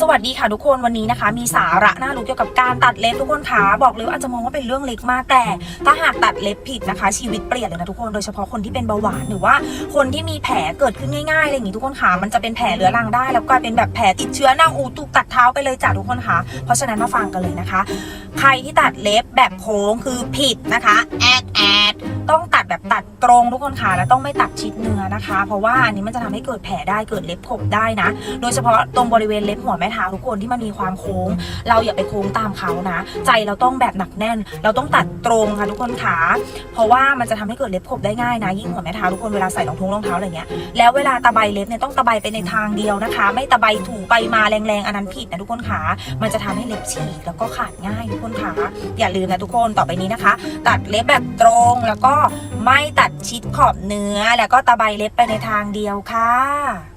สวัสดีค่ะทุกคนวันนี้นะคะ มีสาระน่ารู้เกี่ยวกับการตัดเล็บทุกคนคะบอกเลยว่าอาจจะมองว่าเป็นเรื่องเล็กมากแต่ ถ้าหากตัดเล็บผิดนะคะ ชีวิตเปลี่ยนเลยนะทุกคนโดยเฉพาะคนที่เป็นเบาหวานหรือว่าคนที่มีแผลเกิดขึ้นง่ายๆอะไรอย่างนี้ทุกคนคะมันจะเป็นแผลเรื้อรังได้แล้วกลายเป็นแบบแผลติดเชื้อเน่าอูตุกตัดเท้าไปเลยจ้ะทุกคนคะเพราะฉะนั้นมาฟังกันเลยนะคะ ใครที่ตัดเล็บแบบโค้งคือผิดนะคะแอดแอดต้องตัดแบบตัด ตรงทุกคนค่ะและต้องไม่ตัดชิดเนื้อนะคะ เพราะว่าอันนี้มันจะทำให้เกิดแผลได้เกิดเล็บขบได้นะ โดยเฉพาะตรงบริเวณเล็บหัวแม่เท้าทุกคนที่มันมีความโค้ง เราอย่าไปโค้งตามเขานะ ใจเราต้องแบบหนักแน่น เราต้องตัดตรงค่ะทุกคนขาเพราะว่ามันจะทำให้เกิดเล็บขบได้ง่ายนะยิ่งหัวแม่เท้าทุกคนเวลาใส่รองเท้ารองเท้าอะไรเงี้ยแล้วเวลาตะไบเล็บเนี่ยต้องตะไบไปในทางเดียวนะคะ ไม่ตะไบถูไปมาแรงๆอันนั้นผิดนะทุกคนขามันจะทำให้เล็บฉีกแล้วก็ขาดง่ายทุกคนขาอย่าลืมนะทุกคนต่อไปนี้นะคะ ตัดเล็บแบบตรงแล้วก็ไม่ตัดชิดขอบเนื้อ แล้วก็ตะไบเล็บไปในทางเดียวค่ะ